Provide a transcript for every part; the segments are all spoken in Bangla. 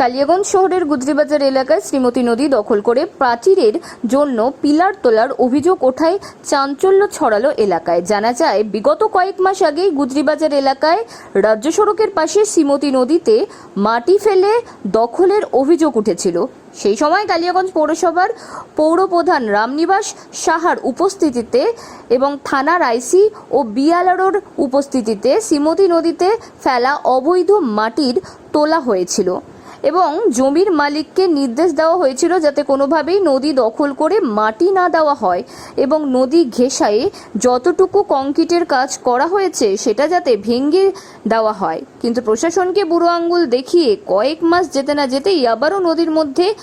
কালিয়াগঞ্জ শহরের গুজরিবাজার এলাকায় শ্রীমতী নদী দখল করে প্রাচীরের জন্য পিলার তোলার অভিযোগ ওঠায় চাঞ্চল্য ছড়ালো এলাকায়। জানা যায়, বিগত কয়েক মাস আগেই গুজরিবাজার এলাকায় রাজ্য সড়কের পাশে শ্রীমতী নদীতে মাটি ফেলে দখলের অভিযোগ উঠেছিল। সেই সময় কালিয়াগঞ্জ পৌরসভার পৌরপ্রধান রামনিবাস সাহার উপস্থিতিতে এবং থানার আইসি ও বিয়ালারোর উপস্থিতিতে শ্রীমতী নদীতে ফেলা অবৈধ মাটির তোলা হয়েছিল। এবং জমির মালিককে নির্দেশ দেওয়া হয়েছিল যাতে কোনোভাবেই নদী দখল করে মাটি না দেওয়া হয় এবং নদী ঘেঁষায়ে যতটুকু কংক্রিটের কাজ করা হয়েছে সেটা যাতে ভেঙে দেওয়া হয়। কিন্তু প্রশাসনকে বুড়ো আঙ্গুল দেখিয়ে কয়েক মাস যেতে না যেতেই আবারও নদীর মধ্যে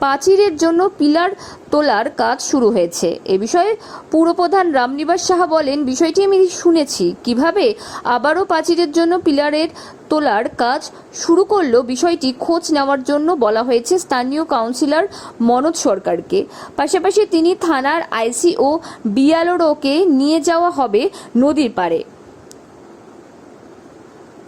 প্রাচীরের জন্য পিলার তোলার কাজ শুরু হয়েছে। এ বিষয়ে পুরপ্রধান রামনিবাস সাহা বলেন, বিষয়টি আমি শুনেছি। কীভাবে আবারও প্রাচীরের জন্য পিলারের তোলার কাজ শুরু করল। বিষয়টি খোঁজ নেওয়ার জন্য বলা হয়েছে স্থানীয় কাউন্সিলর মনোজ সরকারকে। পাশাপাশি তিনি থানার আইসি ও বিয়ালোরোকে নিয়ে যাওয়া হবে নদীর পাড়ে।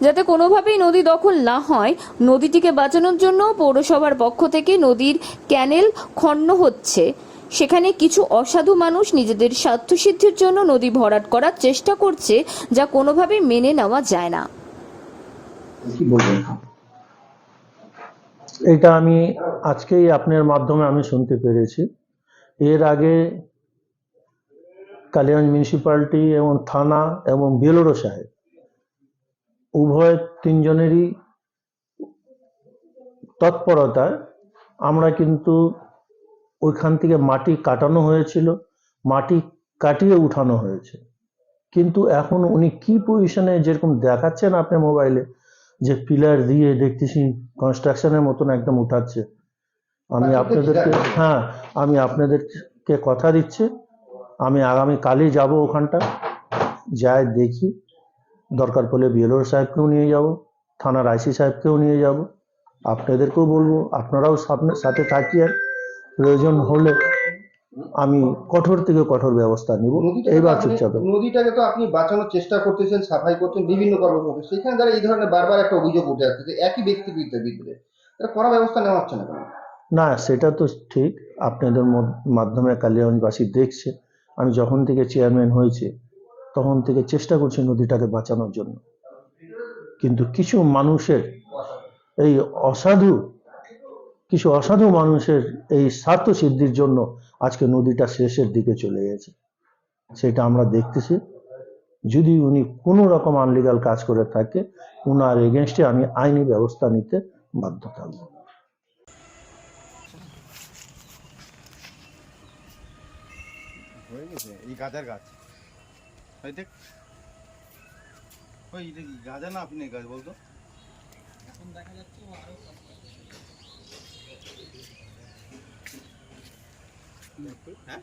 যাতে কোনোভাবেই নদী দখল না হয়, নদীটিকে বাঁচানোর জন্য পৌরসভার পক্ষ থেকে নদীর ক্যানেল খন্ন হচ্ছে। সেখানে কিছু অসাধু মানুষ নিজেদের স্বার্থসিদ্ধির জন্য নদী ভরাট করার চেষ্টা করছে, যা কোনোভাবেই মেনে নেওয়া যায় না। কি বলবেন? এটা আমি আজকেই আপনার মাধ্যমে আমি শুনতে পেরেছি। এর আগে কালিগঞ্জ মিউনিসিপ্যালিটি এবং থানা এবং বেলোরো সাহেব উভয় তিনজনেরই তৎপরতায় আমরা কিন্তু ওইখান থেকে মাটি কাটানো হয়েছিল, মাটি কাটিয়ে উঠানো হয়েছে। কিন্তু এখন উনি কি পজিশনে যেরকম দেখাচ্ছেন আপনি মোবাইলে যে পিলার দিয়ে দেখতেছি কনস্ট্রাকশনের মতন একদম উঠাচ্ছে। আমি আপনাদেরকে হ্যাঁ আমি আপনাদেরকে কথা দিচ্ছি। আমি আগামী কালই যাব ওখানটা। যাই দেখি। দরকার পড়লে বিএলওর সাহেবকেও নিয়ে যাব থানার আইসি সাহেবকেও নিয়ে যাব। আপনাদেরকেও বলব আপনারাও সামনে সাথে থাকিয়েন। প্রয়োজন হলে আমি কঠোর থেকে কঠোর ব্যবস্থা নিব। এইবার আপনি- চুপচাপ নদীটাকে তো আপনি বাঁচানোর চেষ্টা করতেছেন সাফাই করছেন বিভিন্ন কর্মসূচি। সেখানে দ্বারা এই ধরনের বারবার একটা অভিযোগ উঠে আসছে যে একই ব্যক্তির বিরুদ্ধে বিরুদ্ধে তাহলে কড়া ব্যবস্থা নেওয়া হচ্ছে না কেন? না সেটা তো ঠিক। আপনাদের মাধ্যমে কালিয়াগঞ্জবাসী দেখছে। আমি যখন থেকে চেয়ারম্যান হয়েছে তখন থেকে চেষ্টা করছি নদীটাকে বাঁচানোর জন্য। কিন্তু কিছু মানুষের এই অসাধু কিছু অসাধু মানুষের এই স্বার্থ সিদ্ধির জন্য আজকে নদীটা শেষের দিকে চলে গেছে। সেটা আমরা দেখতেছি। যদি উনি কোনো রকম আনলিগাল কাজ করে থাকে উনার এগেনস্টে আমি আইনি ব্যবস্থা নিতে বাধ্য থাকব। হয়ে গেছে? এই গাজার গাছ? দেখ। ওই এটা না আপনি গাছ বলতো? হ্যাঁ